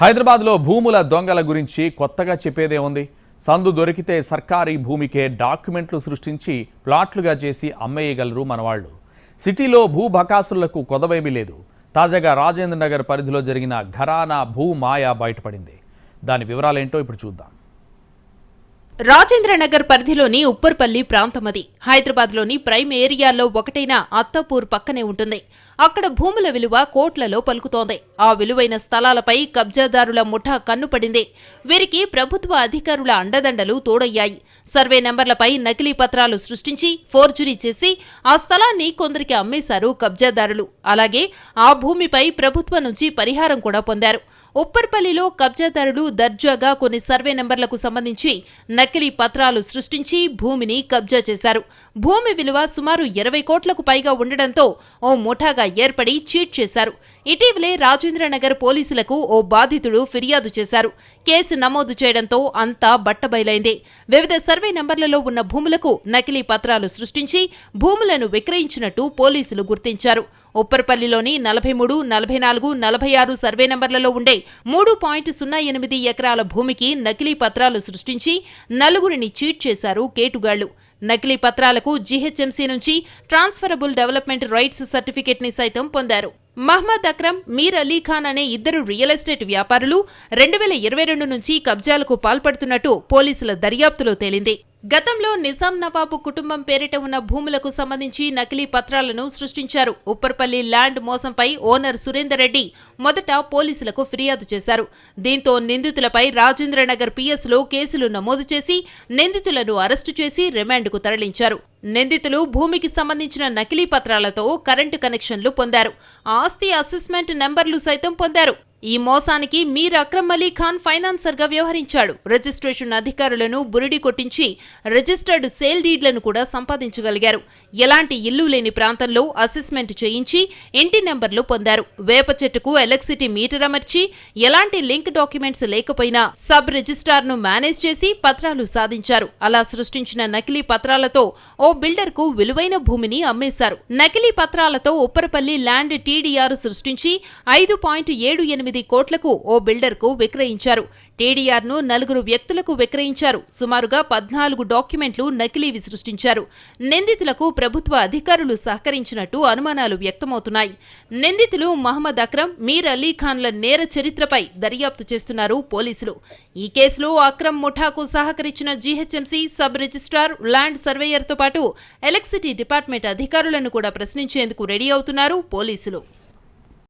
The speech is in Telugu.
హైదరాబాద్లో భూముల దొంగల గురించి కొత్తగా చెప్పేదే ఉంది. సందు దొరికితే సర్కారీ భూమికే డాక్యుమెంట్లు సృష్టించి ప్లాట్లుగా చేసి అమ్మేయగలరు మనవాళ్ళు. సిటీలో భూ బకాసులకు కొదవేమీ లేదు. తాజాగా రాజేంద్ర నగర్ పరిధిలో జరిగిన ఘరానా భూ మాయా బయటపడింది. దాని వివరాలేంటో ఇప్పుడు చూద్దాం. రాజేంద్రనగర్ పరిధిలోని ఉప్పర్పల్లి ప్రాంతమది. హైదరాబాద్లోని ప్రైమ్ ఏరియాల్లో ఒకటైన అత్తపూర్ పక్కనే ఉంటుంది. అక్కడ భూముల విలువ కోట్లలో పలుకుతోంది. ఆ విలువైన స్థలాలపై కబ్జాదారుల ముఠా కన్నుపడింది వీరికి ప్రభుత్వ అధికారుల అండదండలు తోడయ్యాయి. సర్వే నెంబర్లపై నకిలీ పత్రాలు సృష్టించి ఫోర్జరీ చేసి ఆ స్థలాన్ని కొందరికి అమ్మేశారు కబ్జాదారులు. అలాగే ఆ భూమిపై ప్రభుత్వం నుంచి పరిహారం కూడా పొందారు. ఉప్పర్పల్లిలో కబ్జాదారులు దర్జాగా కొన్ని సర్వే నెంబర్లకు సంబంధించి నకిలీ పత్రాలు సృష్టించి భూమిని కబ్జా చేశారు. భూమి విలువ సుమారు ఇరవై కోట్లకు పైగా ఉండడంతో ఓ ముఠాగా ఏర్పడి చీట్ చేశారు. ఇటీవలే రాజేంద్రనగర్ పోలీసులకు ఓ బాధితుడు ఫిర్యాదు చేశారు. కేసు నమోదు చేయడంతో అంతా బట్టబయలైంది. వివిధ సర్వే నంబర్లలో ఉన్న భూములకు నకిలీ పత్రాలు సృష్టించి భూములను విక్రయించినట్టు పోలీసులు గుర్తించారు. ఉప్పర్పల్లిలోని నలభై మూడు నలభై నాలుగు నలభై ఆరు సర్వే నంబర్లలో ఉండే మూడు పాయింట్ సున్నా ఎనిమిది ఎకరాల భూమికి నకిలీ పత్రాలు సృష్టించి నలుగురిని చీట్ చేశారు కేటుగాళ్ళు. నకిలీ పత్రాలకు జీహెచ్ఎంసీ నుంచి ట్రాన్స్ఫరబుల్ డెవలప్మెంట్ రైట్స్ సర్టిఫికెట్ని సైతం పొందారు. మహ్మద్ అక్రమ్ మీర్ అలీ ఖాన్ అనే ఇద్దరు రియల్ ఎస్టేట్ వ్యాపారులు రెండు వేల ఇరవై రెండు నుంచి కబ్జాలకు పాల్పడుతున్నట్టు పోలీసుల దర్యాప్తులో తేలింది. గతంలో నిజాం నవాబు కుటుంబం పేరిట ఉన్న భూములకు సంబంధించి నకిలీ పత్రాలను సృష్టించారు. ఉప్పర్పల్లి ల్యాండ్ మోసంపై ఓనర్ సురేందర్ రెడ్డి మొదట పోలీసులకు ఫిర్యాదు చేశారు. దీంతో నిందితులపై రాజేంద్రనగర్ పిఎస్లో కేసులు నమోదు చేసి నిందితులను అరెస్టు చేసి రిమాండ్కు తరలించారు. నిందితులు భూమికి సంబంధించిన నకిలీ పత్రాలతో కరెంటు కనెక్షన్లు పొందారు. ఆస్తి అసెస్మెంట్ నెంబర్లు సైతం పొందారు. ఈ మోసానికి మీర్ అక్రమ్ అలీ ఖాన్ ఫైనాన్సర్గా వ్యవహరించాడు. రిజిస్ట్రేషన్ అధికారులను బురిడి కొట్టించి రిజిస్టర్డ్ సేల్ డీడ్లను కూడా సంపాదించగలిగారు. ఎలాంటి ఇల్లు లేని ప్రాంతంలో అసెస్మెంట్ చేయించి ఇంటి నెంబర్లు పొందారు. వేప చెట్టుకు ఎలక్ట్రిసిటీ మీటర్ అమర్చి ఎలాంటి లింక్ డాక్యుమెంట్స్ లేకపోయినా సబ్ రిజిస్ట్రార్ను మేనేజ్ చేసి పత్రాలు సాధించారు. అలా సృష్టించిన నకిలీ పత్రాలతో ఓ బిల్డర్కు విలువైన భూమిని అమ్మేశారు. నకిలీ పత్రాలతో ఉప్పరపల్లి ల్యాండ్ టీడీఆర్ సృష్టించి ఐదు పాయింట్ ఏడు ఎనిమిది కోట్లకు ఓ బిల్డర్కు విక్రయించారు. టీడీఆర్ను నలుగురు వ్యక్తులకు విక్రయించారు. సుమారుగా పద్నాలుగు డాక్యుమెంట్లు నకిలీవి సృష్టించారు. నిందితులకు ప్రభుత్వ అధికారులు సహకరించినట్టు అనుమానాలు వ్యక్తమవుతున్నాయి. నిందితులు మహమ్మద్ అక్రమ్ మీర్ అలీ ఖాన్ల నేర చరిత్రపై దర్యాప్తు చేస్తున్నారు పోలీసులు. ఈ కేసులో అక్రమ్ ముఠాకు సహకరించిన జీహెచ్ఎంసీ సబ్ రిజిస్ట్రార్ ల్యాండ్ సర్వేయర్తో పాటు ఎలక్ట్రిసిటీ డిపార్ట్మెంట్ అధికారులను కూడా ప్రశ్నించేందుకు రెడీ అవుతున్నారు పోలీసులు.